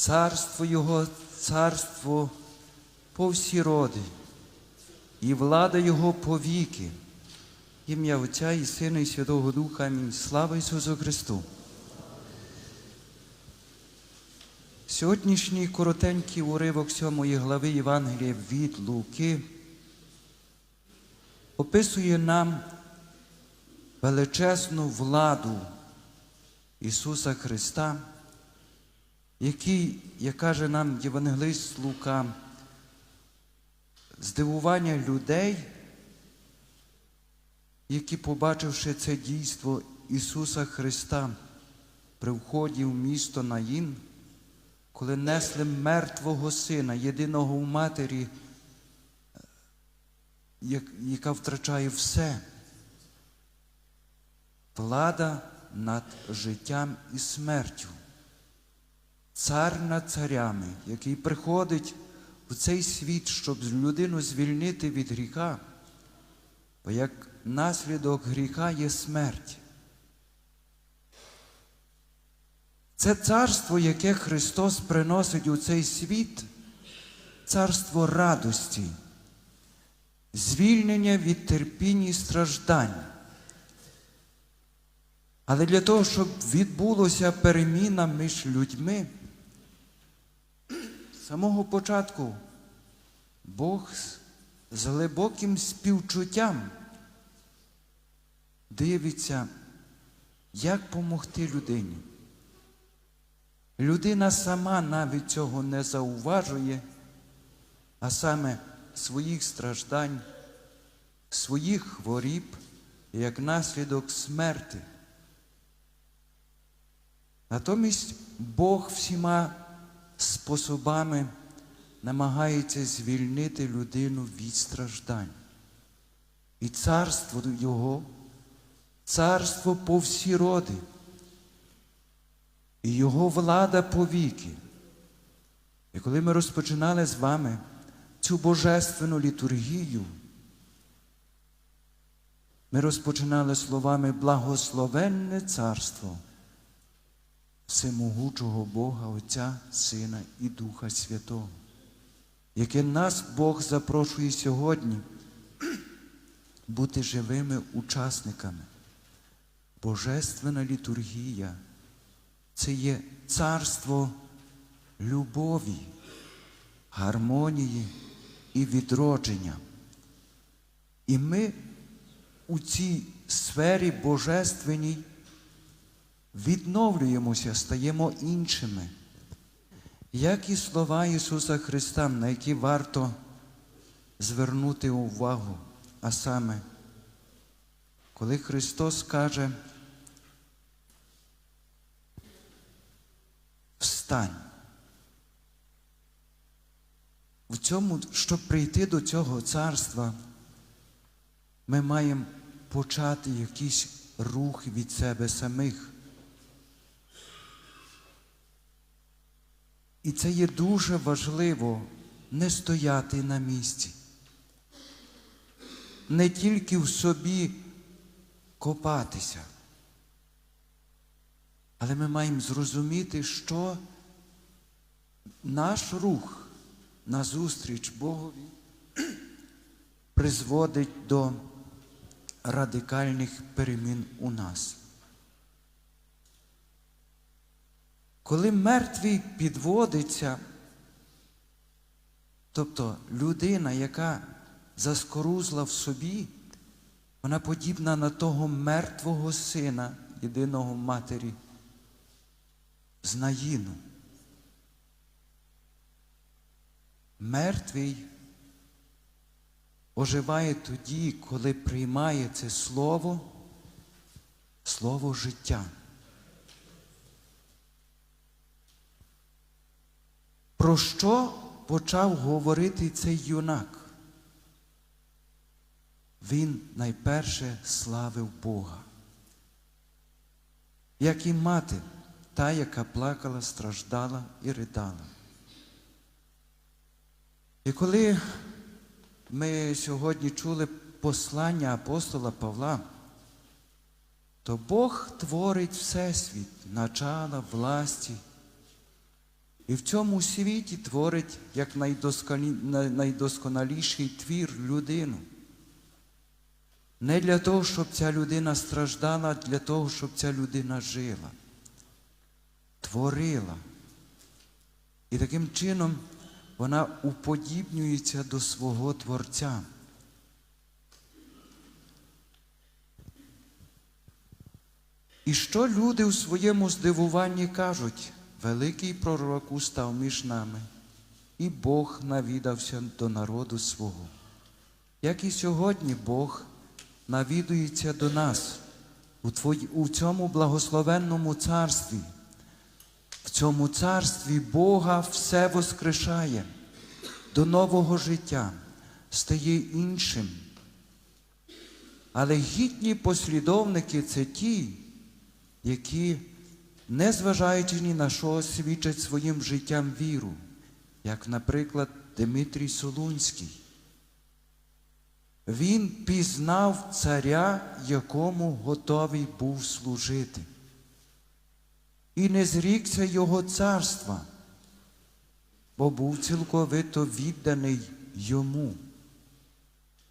Царство Його, царство по всі роди, і влада Його повіки. Ім'я Отця і Сина, і Святого Духа. Амінь. Слава Ісусу Христу. Сьогоднішній коротенький уривок сьомої глави Євангелія від Луки описує нам величезну владу Ісуса Христа, який, як каже нам Євангелист Лука, здивування людей, які, побачивши це дійство Ісуса Христа при вході в місто Наїн, коли несли мертвого сина, єдиного в матері, яка втрачає все. Влада над життям і смертю. Цар над царями, який приходить в цей світ, щоб людину звільнити від гріха, бо як наслідок гріха є смерть. Це царство, яке Христос приносить у цей світ, царство радості, звільнення від терпінь і страждань. Але для того, щоб відбулося переміна між людьми, самого початку Бог з- глибоким співчуттям дивиться, як помогти людині. Людина сама навіть цього не зауважує, а саме своїх страждань, своїх хворіб, як наслідок смерти. Натомість Бог всіма способами намагається звільнити людину від страждань. І царство Його, царство по всі роди, і Його влада повіки. І коли ми розпочинали з вами цю божественну літургію, ми розпочинали словами благословенне царство всемогучого Бога Отця, Сина і Духа Святого, яке нас Бог запрошує сьогодні бути живими учасниками. Божественна літургія це є царство любові, гармонії і відродження. І ми у цій сфері божественній відновлюємося, стаємо іншими. Як і слова Ісуса Христа, на які варто звернути увагу, а саме, коли Христос каже, встань. В цьому, щоб прийти до цього царства, ми маємо почати якийсь рух від себе самих. І це є дуже важливо не стояти на місці, не тільки в собі копатися, але ми маємо зрозуміти, що наш рух назустріч Богові призводить до радикальних перемін у нас. Коли мертвий підводиться, тобто людина, яка заскорузла в собі, вона подібна на того мертвого сина, єдиного матері, з Наїну. Мертвий оживає тоді, коли приймає це слово, слово життя. Про що почав говорити цей юнак? Він найперше славив Бога. Як і мати, та, яка плакала, страждала і ридала. І коли ми сьогодні чули послання апостола Павла, то Бог творить Всесвіт, начала, власті, І в цьому світі творить як найдосконалі- найдосконаліший твір людину. Не для того, щоб ця людина страждала, а для того, щоб ця людина жила, творила. І таким чином вона уподібнюється до свого Творця. І що люди у своєму здивуванні кажуть? Великий пророк устав між нами, і Бог навідався до народу свого. Як і сьогодні Бог навідується до нас у, твої, у цьому благословенному царстві. В цьому царстві Бога все воскрешає до нового життя, стає іншим. Але гідні послідовники це ті, які, незважаючи ні на що, свідчать своїм життям віру, як, наприклад, Дмитрій Солунський. Він пізнав царя, якому готовий був служити, і не зрікся його царства, бо був цілковито відданий йому,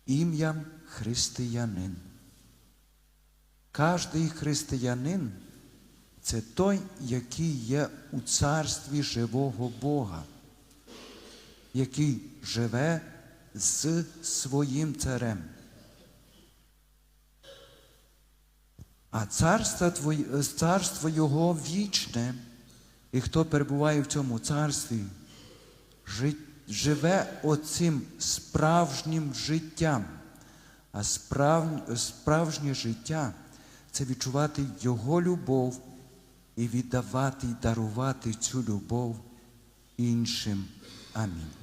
ім'ям християнин. Кожний християнин це той, який є у царстві живого Бога, який живе з своїм царем. А царство, твоє, царство Його вічне, і хто перебуває в цьому царстві, живе оцим справжнім життям. А справ- справжнє життя це відчувати Його любов і віддавати і дарувати цю любов іншим. Амінь.